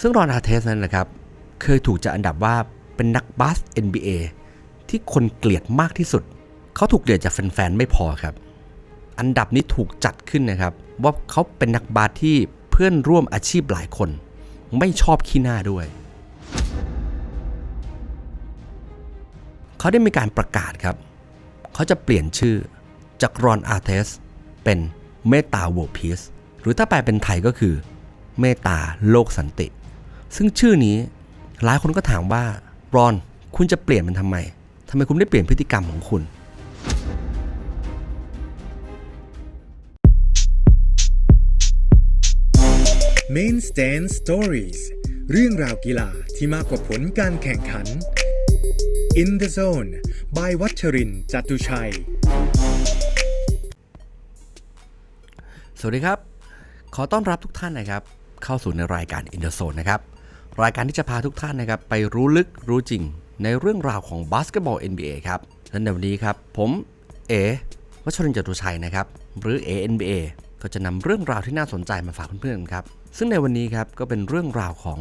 ซึ่งรอนอาเทสนั้นนะครับ เคยถูกจัดอันดับว่าเป็นนักบาส NBA ที่คนเกลียดมากที่สุด เขาถูกเกลียดจากแฟนๆไม่พอครับ อันดับนี้ถูกจัดขึ้นนะครับ ว่าเขาเป็นนักบาสที่เพื่อนร่วมอาชีพหลายคน ไม่ชอบขี้หน้าด้วย เขาได้มีการประกาศครับ เขาจะเปลี่ยนชื่อจากรอนอาร์เทสเป็นเมตาโวพีสหรือถ้าแปลเป็นไทยก็คือเมตาโลกสันติ ซึ่งชื่อนี้หลายคนก็ถามว่ารอนคุณจะเปลี่ยนมันทำไมทำไมคุณไม่ได้เปลี่ยนพฤติกรรมของคุณ Main Stand Stories เรื่องราวกีฬาที่มากกว่าผลการแข่งขัน In the Zone by วัชรินทร์จตุชัย สวัสดีครับ ขอต้อนรับทุกท่านนะครับ เข้าสู่ในรายการ In the Zone นะครับ รายการที่จะพาทุกท่านนะครับไปรู้ลึกรู้จริงในเรื่องราวของบาสเกตบอล NBA ครับและในวันนี้ครับ ผมเอวัชรินจตุชัยนะครับหรือ ANBA ก็จะนำเรื่องราวที่น่าสนใจมาฝากเพื่อนๆครับ ซึ่งในวันนี้ครับก็เป็นเรื่องราวของ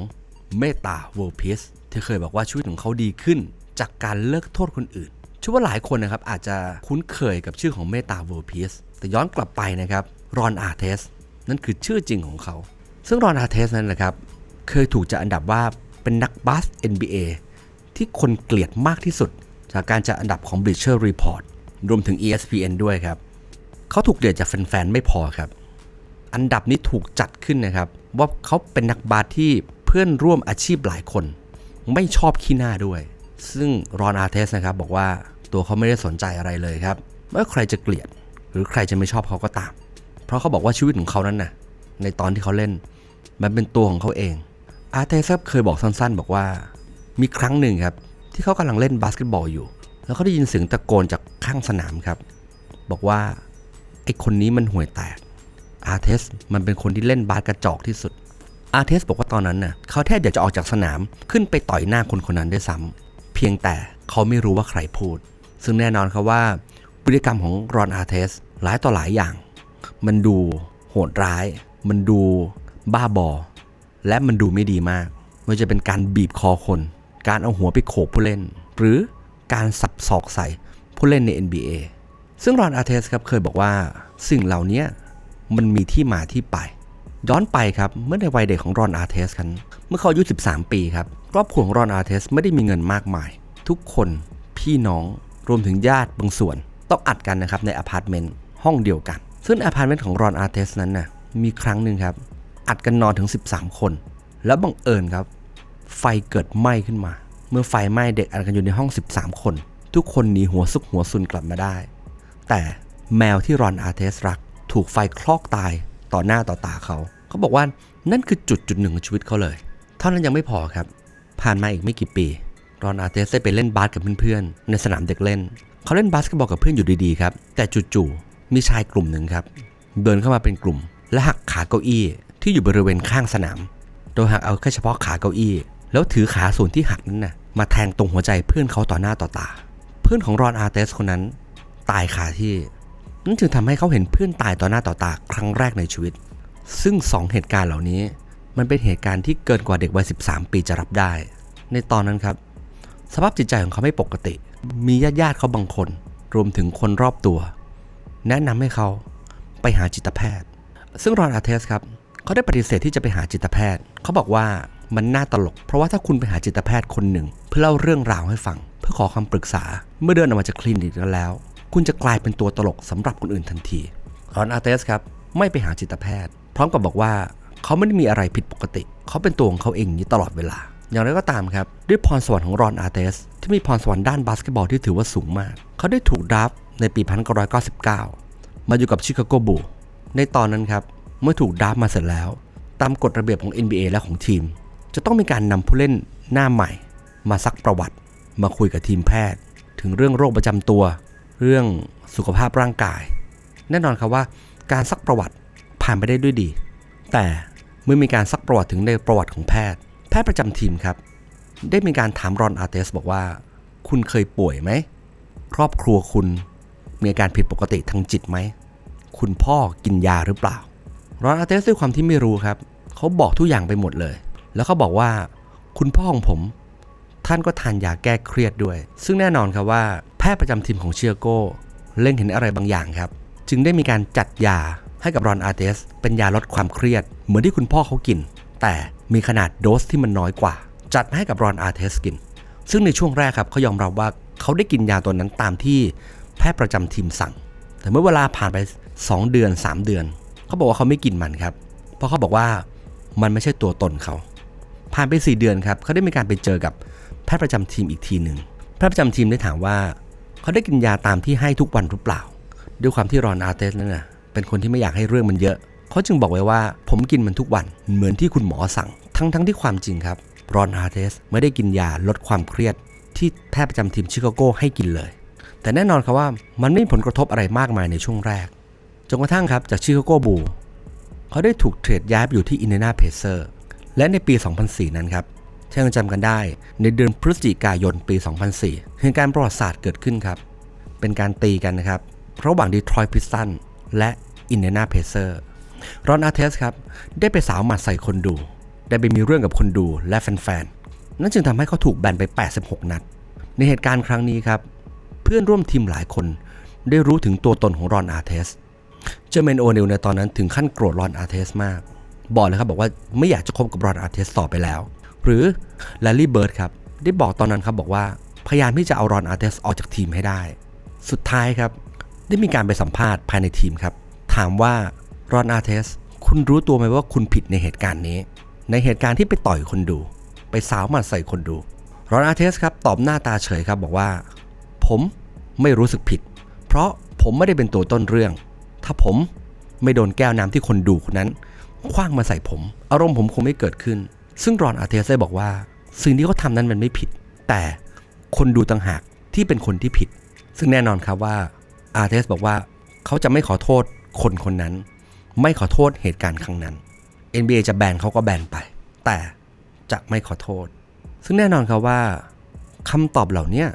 เมตาเวลพีสที่เคยบอกว่าชีวิตของเขาดีขึ้น จากการเลิกโทษคนอื่นชื่อว่าหลายคนนะครับอาจจะคุ้นเคยกับชื่อของเมตาเวลพีสแต่ย้อนกลับไปนะครับรอนอาร์เทสนั่นคือชื่อจริงของเขา ซึ่งรอนอาร์เทสนั้นนะครับ เคยถูกจัดอันดับว่าเป็นนักบาส NBA ที่คนเกลียดมากที่สุด จากการจัดอันดับของ Bleacher Report รวมถึง ESPN ด้วยครับ เขาถูกเกลียดจากแฟนๆ ไม่พอครับ อันดับนี้ถูกจัดขึ้นนะครับ ว่าเขาเป็นนักบาสที่เพื่อนร่วมอาชีพหลายคน ไม่ชอบขี้หน้าด้วย ซึ่งรอนอาร์เทสนะครับบอกว่าตัวเขาไม่ได้สนใจอะไรเลยครับไม่ว่าใครจะเกลียด หรือใครจะไม่ชอบเขาก็ตาม เพราะเขาบอกว่าชีวิตของเขานั้นน่ะในตอนที่เขาเล่น มันเป็นตัวของเขาเอง อาร์เทสเคยบอกสั้นๆ บอกว่า มีครั้งหนึ่งครับ ที่เขากำลังเล่นบาสเกตบอลอยู่ แล้วเขาได้ยินเสียงตะโกนจากข้างสนามครับ บอกว่า ไอคนนี้มันห่วยแตก อาร์เทสมันเป็นคนที่เล่นบาสกระจอกที่สุด อาร์เทสบอกว่าตอนนั้นน่ะเขาแทบอยากจะออกจากสนามขึ้นไปต่อยหน้าคนคนนั้นด้วยซ้ำเพียงแต่เขาไม่รู้ว่าใครพูด ซึ่งแน่นอนครับว่าพฤติกรรมของรอนอาร์เทสหลายต่อหลายอย่าง มันดูโหดร้าย มันดูบ้าบอ และมันดูไม่ดีมากไม่ว่าจะเป็นการบีบคอคน การเอาหัวไปโขกผู้เล่น หรือการสับศอกใส่ผู้เล่นใน NBA ซึ่งรอนอาร์เทสครับเคยบอกว่าสิ่งเหล่านี้มันมีที่มาที่ไป ย้อนไปครับเมื่อในวัยเด็กของรอนอาร์เทสกัน เมื่อเขาอายุ 13 ปีครับครอบครัวของรอนอาร์เทสไม่ได้มีเงินมากมาย ทุกคนพี่น้องรวมถึงญาติบางส่วน ต้องอัดกันนะครับในอพาร์ตเมนต์ห้องเดียวกัน ซึ่งอพาร์ตเมนต์ของรอนอาร์เทสนั้นน่ะมีครั้งหนึ่งครับ อัดกันนอนถึง 13 คน แล้วบังเอิญครับ ไฟเกิดไหม้ขึ้นมา เมื่อไฟไหม้เด็กอัดกันอยู่ในห้อง 13 คน ทุกคนหนีหัวซุกหัวซุนกลับมาได้ แต่แมวที่รอนอาร์เทสรัก ถูกไฟคลอกตายต่อหน้าต่อตาเขา เขาบอกว่านั่นคือจุดจุดหนึ่งของชีวิตเขาเลย เท่านั้นยังไม่พอครับ ผ่านมาอีกไม่กี่ปี รอนอาร์เทสได้ไปเล่นบาสกับเพื่อนๆ ในสนามเด็กเล่น เขาเล่นบาสเกตบอลกับเพื่อนอยู่ดีๆครับ แต่จู่ๆ มีชายกลุ่มหนึ่งครับ เดินเข้ามาเป็นกลุ่ม และหักขาเก้าอี้ ที่อยู่บริเวณข้างสนาม โดยหักเอาแค่เฉพาะขาเก้าอี้ แล้วถือขาส่วนที่หักนั้นนะมาแทงตรงหัวใจเพื่อนเขาต่อหน้าต่อตา เพื่อนของรอนอาร์เตสคนนั้น ตายคาที่ นั่นจึงทำให้เขาเห็นเพื่อนตายต่อหน้าต่อตาครั้งแรกในชีวิต ซึ่ง 2 เหตุการณ์เหล่านี้ มันเป็นเหตุการณ์ที่เกินกว่าเด็กวัย13 ปีจะรับได้ ในตอนนั้นครับ สภาพจิตใจของเขาไม่ปกติ มีญาติญาติเขาบางคน รวมถึงคนรอบตัว แนะนำให้เขาไปหาจิตแพทย์ ซึ่งรอนอาร์เทสครับ เขาได้ปฏิเสธที่จะไปหาจิตแพทย์ เขาบอกว่ามันน่าตลก เพราะว่าถ้าคุณไปหาจิตแพทย์คนหนึ่ง เพื่อเล่าเรื่องราวให้ฟัง เพื่อขอคำปรึกษา เมื่อเดินออกมาจากคลินิกแล้ว คุณจะกลายเป็นตัวตลกสำหรับคนอื่นทันทีรอนอาร์เทสครับไม่ไปหาจิตแพทย์ พร้อมกับบอกว่าเขาไม่ได้มีอะไรผิดปกติ เขาเป็นตัวของเขาเองอย่างนี้ตลอดเวลา อย่างไรก็ตามครับด้วยพรสวรรค์ของรอนอาร์เทสที่มีพรสวรรค์ด้านบาสเกตบอลที่ถือว่าสูงมาก เขาได้ถูกดราฟต์ในปี 1999 มาอยู่กับชิคาโกบูลในตอนนั้นครับ เมื่อถูกดราฟต์มาเสร็จแล้ว ตามกฎระเบียบของ NBA และของทีม จะต้องมีการนำผู้เล่นหน้าใหม่ มาซักประวัติ มาคุยกับทีมแพทย์ ถึงเรื่องโรคประจำตัว เรื่องสุขภาพร่างกาย แน่นอนครับว่าการซักประวัติผ่านไปได้ด้วยดี แต่เมื่อมีการซักประวัติถึงในประวัติของแพทย์ แพทย์ประจำทีมครับ ได้มีการถามรอนอาร์เตสบอกว่า คุณเคยป่วยไหม ครอบครัวคุณมีอาการผิดปกติทางจิตไหม คุณพ่อกินยาหรือเปล่า รอนอาร์เตสด้วยความที่ไม่รู้ครับเขาบอกทุกอย่างไปหมดเลย แล้วเขาบอกว่า คุณพ่อของผม ท่านก็ทานยาแก้เครียดด้วย ซึ่งแน่นอนครับว่า แพทย์ประจำทีมของเชียโก้เล็งเห็นอะไรบางอย่างครับ จึงได้มีการจัดยาให้กับรอนอาร์เตสเป็นยาลดความเครียด เหมือนที่คุณพ่อเขากิน แต่มีขนาดโดสที่มันน้อยกว่า จัดให้กับรอนอาร์เตสกิน ซึ่งในช่วงแรกครับเขายอมรับว่าเขาได้กินยาตัวนั้นตามที่แพทย์ประจำทีมสั่ง แต่เมื่อเวลาผ่านไป 2 เดือน 3 เดือน เขาบอกว่าเขาไม่กินมันครับ เพราะเขาบอกว่ามันไม่ใช่ตัวตนเขา ผ่านไป 4 เดือนครับเขาได้มีการไปเจอกับแพทย์ประจำทีมอีกทีหนึ่งแพทย์ประจำทีมได้ถามว่า เขาได้กินยาตามที่ให้ทุกวันหรือเปล่า ด้วยความที่รอนอาร์เตสนั่นนะเป็นคนที่ไม่อยากให้เรื่องมันเยอะ เขาจึงบอกไว้ว่าผมกินมันทุกวันเหมือนที่คุณหมอสั่ง ทั้งทั้งที่ความจริงครับรอนอาร์เตสไม่ได้กินยาลดความเครียด ที่แพทย์ประจำทีมชิคาโกให้กินเลย แต่แน่นอนครับว่ามันไม่มีผลกระทบอะไรมากมายในช่วงแรก จนกระทั่งครับจากชิคาโกบูเขาได้ถูกเทรดย้ายไปอยู่ที่อินเดียนาเพเซอร์และในปี 2004 นั้นครับถ้ายังจำกันได้ ในเดือนพฤศจิกายนปี 2004เหตุการณ์ประวัติศาสตร์เกิดขึ้นครับ เป็นการตีกันนะครับระหว่างดีทรอยต์พิสตันและอินเดียนาเพเซอร์รอนอาร์เทสครับ ได้ไปสาวหมัดใส่คนดู ได้ไปมีเรื่องกับคนดูและแฟนๆ นั่นจึงทำให้เขาถูกแบนไป 86 นัด ในเหตุการณ์ครั้งนี้ครับ เพื่อนร่วมทีมหลายคนได้รู้ถึงตัวตนของรอนอาร์เทส เจอร์เมนโอเนลในตอนนั้นถึงขั้นโกรธรอนอาร์เทสมาก บอกเลยครับบอกว่าไม่อยากจะคบกับรอนอาร์เทสต่อไปแล้ว หรือแลลี่เบิร์ดครับได้บอกตอนนั้นครับบอกว่าพยายามที่จะเอารอนอาร์เทสออกจากทีมให้ได้ สุดท้ายครับ ได้มีการไปสัมภาษณ์ภายในทีมครับ ถามว่ารอนอาร์เทสคุณรู้ตัวไหมว่าคุณผิดในเหตุการณ์นี้ ในเหตุการณ์ที่ไปต่อยคนดู ไปสาวหมัดใส่คนดูรอนอาร์เทสครับตอบหน้าตาเฉยครับบอกว่า ผมไม่รู้สึกผิด เพราะผมไม่ได้เป็นตัวต้นเรื่อง ถ้าผมไม่โดนแก้วน้ำที่คนดูคนนั้นคว้างมาใส่ผม อารมณ์ผมคงไม่เกิดขึ้น ซึ่งรอนอาร์เทสได้บอกว่า สิ่งที่เขาทำนั้นมันไม่ผิด แต่คนดูต่างหากที่เป็นคนที่ผิด ซึ่งแน่นอนครับว่าอาร์เทสบอกว่าเขาจะไม่ขอโทษคนคนนั้น ไม่ขอโทษเหตุการณ์ครั้งนั้น NBA จะแบนเขาก็แบนไป แต่จะไม่ขอโทษ ซึ่งแน่นอนครับว่าคำตอบเหล่านี้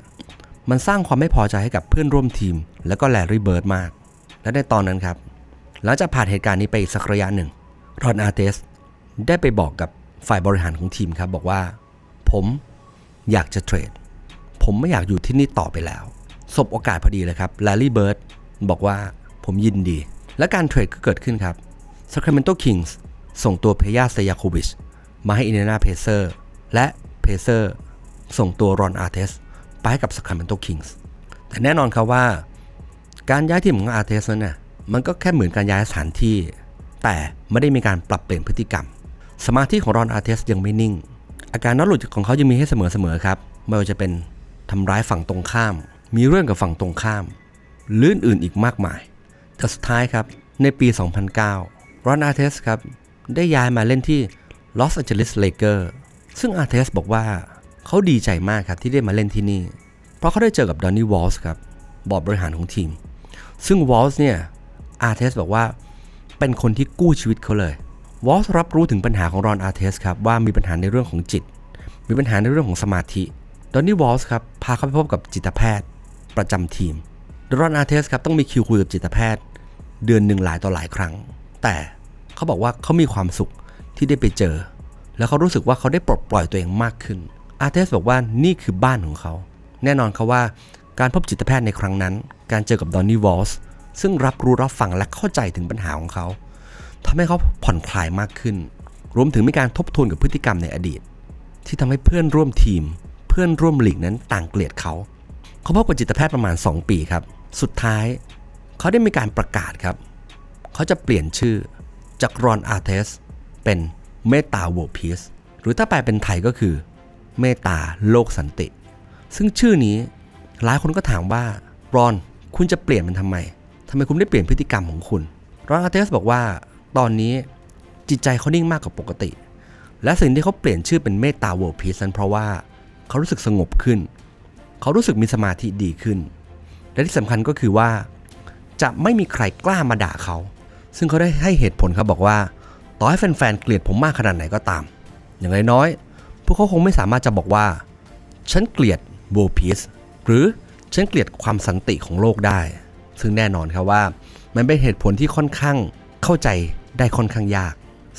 มันสร้างความไม่พอใจให้กับเพื่อนร่วมทีม แล้วก็แลรี่เบิร์ดมาก และในตอนนั้นครับ หลังจากผ่านเหตุการณ์นี้ไปอีกสักระยะหนึ่ง รอนอาร์เตสได้ไปบอกกับฝ่ายบริหารของทีมครับ บอกว่า ผมอยากจะเทรด ผมไม่อยากอยู่ที่นี่ต่อไปแล้วสบโอกาสพอดีเลยครับแลลี่เบิร์ดบอกว่าผมยินดี และการเทรดก็เกิดขึ้นครับ Sacramento Kings ส่งตัวเพยาเซยาโควิชมาให้อินเดียนาเพเซอร์และเพเซอร์ส่งตัวรอนอาร์เทสไปให้กับ Sacramento Kings แต่แน่นอนครับว่า การย้ายทีมของอาร์เทสนั้นน่ะมันก็แค่เหมือนการย้ายสถานที่ แต่ไม่ได้มีการปรับเปลี่ยนพฤติกรรม สมาธิของรอนอาร์เทสยังไม่นิ่ง อาการน็อตหลุดของเขายังมีให้เสมอๆครับไม่ว่าจะเป็นทำร้ายฝั่งตรงข้าม มีเรื่องกับฝั่งตรงข้ามหรืออื่นอีกมากมาย แต่สุดท้ายครับในปี 2009 รอนอาร์เทสครับได้ย้ายมาเล่นที่ลอสแอนเจลิสเลเกอร์ซึ่งอาร์เทสบอกว่าเขาดีใจมากครับที่ได้มาเล่นที่นี่ เพราะเขาได้เจอกับดอนนี่วอลส์ครับบอร์ดบริหารของทีม ซึ่งวอลส์เนี่ยอาร์เทสบอกว่าเป็นคนที่กู้ชีวิตเขาเลยวอลส์รับรู้ถึงปัญหาของรอนอาร์เทสครับว่ามีปัญหาในเรื่องของจิต มีปัญหาในเรื่องของสมาธิดอนนี่วอลส์ครับพาเขาไปพบกับจิตแพทย์ประจำทีมดรอนอาร์เทสครับต้องมีคิวคุยกับจิตแพทย์ เดือนหนึ่งหลายต่อหลายครั้ง แต่เขาบอกว่าเขามีความสุขที่ได้ไปเจอ แล้วเขารู้สึกว่าเขาได้ปลดปล่อยตัวเองมากขึ้น อาร์เทสบอกว่านี่คือบ้านของเขา แน่นอนเขาว่าการพบจิตแพทย์ในครั้งนั้น การเจอกับดอนนี่วอลส์ซึ่งรับรู้รับฟังและเข้าใจถึงปัญหาของเขาทำให้เขาผ่อนคลายมากขึ้น รวมถึงมีการทบทวนกับพฤติกรรมในอดีต ที่ทำให้เพื่อนร่วมทีม เพื่อนร่วมหลีกนั้นต่างเกลียดเขา เขาพบกับจิตแพทย์ประมาณ 2 ปีครับ สุดท้าย เขาได้มีการประกาศครับ เขาจะเปลี่ยนชื่อจากรอนอาร์เทสเป็นเมตตา w วพีสหรือถ้าแปลเป็นไทยก็คือเมตตาโลกสันติ ซึ่งชื่อนี้หลายคนก็ถามว่ารอน คุณจะเปลี่ยนมันทำไมทำไมคุณไม่เปลี่ยนพฤติกรรมของคุณรอนอาร์เทสบอกว่าตอนนี้จิตใจเขานิ่งมากกว่าปกติ และสิ่งที่เขาเปลี่ยนชื่อเป็นเมตตา w ว r พีสนั้นเพราะว่าเขารู้สึกสงบขึ้น เขารู้สึกมีสมาธิดีขึ้น และที่สำคัญก็คือว่า จะไม่มีใครกล้ามาด่าเขา ซึ่งเขาได้ให้เหตุผลครับบอกว่า ต่อให้แฟนๆเกลียดผมมากขนาดไหนก็ตาม อย่างน้อยๆพวกเขาคงไม่สามารถจะบอกว่า ฉันเกลียดโ r พีสหรือ ฉันเกลียดความสันติของโลกได้ ซึ่งแน่นอนครับว่า มันเป็นเหตุผลที่ค่อนข้างเข้าใจได้ค่อนข้างยาก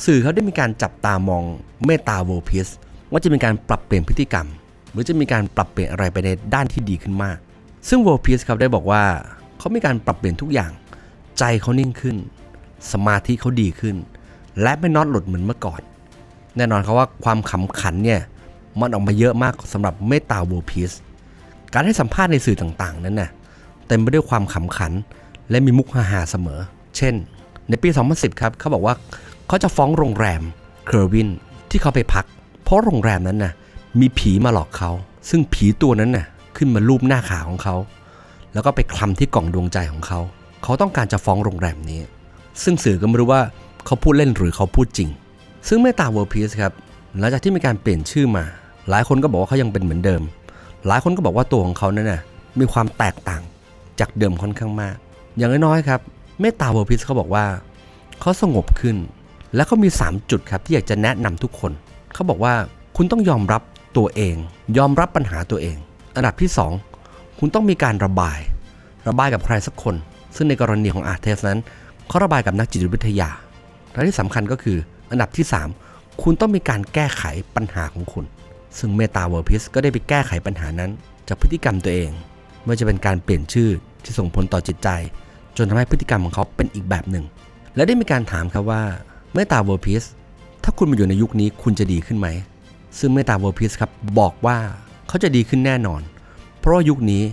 สื่อเขาได้มีการจับตามองเมตา World Peace ว่าจะมีการปรับเปลี่ยนพฤติกรรม หรือจะมีการปรับเปลี่ยนอะไรไปในด้านที่ดีขึ้นมาก ซึ่ง World Peace ครับได้บอกว่าเขามีการปรับเปลี่ยนทุกอย่าง ใจเขานิ่งขึ้น สมาธิเขาดีขึ้น และไม่น็อตหลุดเหมือนเมื่อก่อน แน่นอนครับว่าความขำขันเนี่ยมันออกมาเยอะมากสำหรับเมตา World Peace การให้สัมภาษณ์ในสื่อต่างๆ นั้นน่ะเต็มไปด้วยความขำขัน และมีมุกฮาๆเสมอ เช่น ในปี 2010 ครับเขาบอกว่าเขาจะฟ้องโรงแรมเคอร์วินที่เขาไปพัก เพราะโรงแรมนั้นน่ะมีผีมาหลอกเขา ซึ่งผีตัวนั้นน่ะขึ้นมาลูบหน้าขาของเขา แล้วก็ไปคลำที่กล่องดวงใจของเขา เขาต้องการจะฟ้องโรงแรมนี้ ซึ่งสื่อก็ไม่รู้ว่าเขาพูดเล่นหรือเขาพูดจริง ซึ่งเมตาเวิร์พีซครับหลังจากที่มีการเปลี่ยนชื่อมา หลายคนก็บอกว่าเขายังเป็นเหมือนเดิม หลายคนก็บอกว่าตัวของเขานั้นน่ะมีความแตกต่างจากเดิมค่อนข้างมาก อย่างน้อยๆครับเมตตาเวิร์พีซเขาบอกว่า เขาสงบขึ้น และเขามี 3 จุดครับที่อยากจะแนะนำทุกคน เขาบอกว่าคุณต้องยอมรับตัวเอง ยอมรับปัญหาตัวเอง อันดับที่ 2 คุณต้องมีการระบาย ระบายกับใครสักคน ซึ่งในกรณีของอาร์เทสนั้นเขาระบายกับนักจิตวิทยาและที่สำคัญก็คืออันดับที่ 3 คุณต้องมีการแก้ไขปัญหาของคุณ ซึ่งเมตาเวอร์พิสก็ได้ไปแก้ไขปัญหานั้นจากพฤติกรรมตัวเองไม่ว่าจะเป็นการเปลี่ยนชื่อที่ส่งผลต่อจิตใจ จนทำให้พฤติกรรมของเขาเป็นอีกแบบหนึ่ง และได้มีการถามครับว่าเมตาเวอร์พิสถ้าคุณมาอยู่ในยุคนี้คุณจะดีขึ้นไหม ซึ่งเมตาเวอร์พิสครับบอกว่าเขาจะดีขึ้นแน่นอน เพราะว่ายุคนี้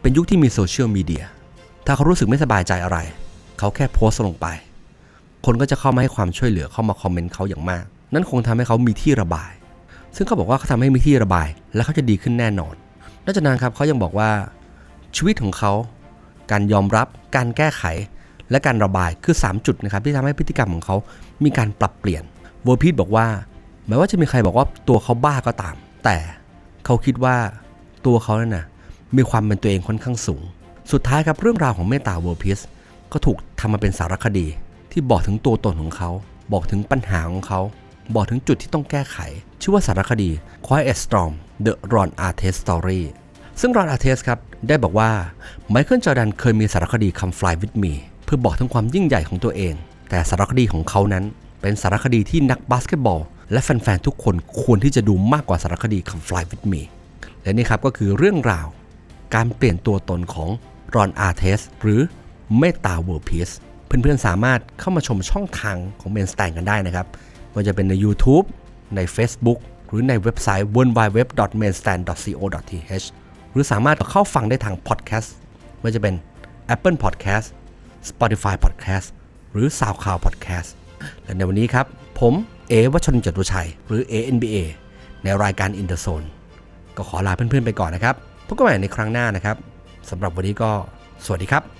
เป็นยุคที่มีโซเชียลมีเดีย ถ้าเขารู้สึกไม่สบายใจอะไร เขาแค่โพสต์ลงไป คนก็จะเข้ามาให้ความช่วยเหลือเข้ามาคอมเมนต์เขาอย่างมาก นั่นคงทำให้เขามีที่ระบาย ซึ่งเขาบอกว่าเขาทำให้มีที่ระบาย และเขาจะดีขึ้นแน่นอนนอกจากนั้นครับเขายังบอกว่าชีวิตของเขา การยอมรับ การแก้ไข และการระบายคือ 3 จุดนะครับที่ทำให้พฤติกรรมของเขา มีการปรับเปลี่ยนโวพีทบอกว่าแม้ว่าจะมีใครบอกว่าตัวเขาบ้าก็ตาม แต่เขาคิดว่าตัวเขานั่นนะมีความเป็นตัวเองค่อนข้างสูง สุดท้ายครับเรื่องราวของเมตาเวอร์พิสก็ถูกทำมาเป็นสารคดี ที่บอกถึงตัวตนของเขา บอกถึงปัญหาของเขา บอกถึงจุดที่ต้องแก้ไข ชื่อว่าสารคดี Quiet Storm The Ron Artest Story ซึ่ง Ron Artest ครับ ได้บอกว่าไมเคิลจอร์แดนเคยมีสารคดี Come Fly With Me เพื่อบอกถึงความยิ่งใหญ่ของตัวเอง แต่สารคดีของเขานั้น เป็นสารคดีที่นักบาสเกตบอล และแฟนๆ ทุกคนควรที่จะดูมากกว่าสารคดี Come Fly With Me และนี่ครับก็คือเรื่องราว การเปลี่ยนตัวตนของรอนอารเทสหรือเมตาเวิร์พีซเพื่อนๆสามารถเข้ามาชมช่องทางของเมนส t ต n กันได้นะครับ ว่าจะเป็นใน YouTube ใน Facebook หรือในเว็บไซต์ w w w m a i n s t a n d c o t h หรือสามารถเข้าฟังได้ทางพอดแคสต์ไม่ว่าจะเป็น Apple Podcast Spotify Podcast หรือ SoundCloud Podcast และในวันนี้ครับ ผมเอวัชรนจตุชัย หรือ ANBA ในรายการ In the Zone ก็ขอลาเพื่อนๆไปก่อนนะครับพบกันใหม่ในครั้งหน้านะครับสำหรับวันนี้ก็สวัสดีครับ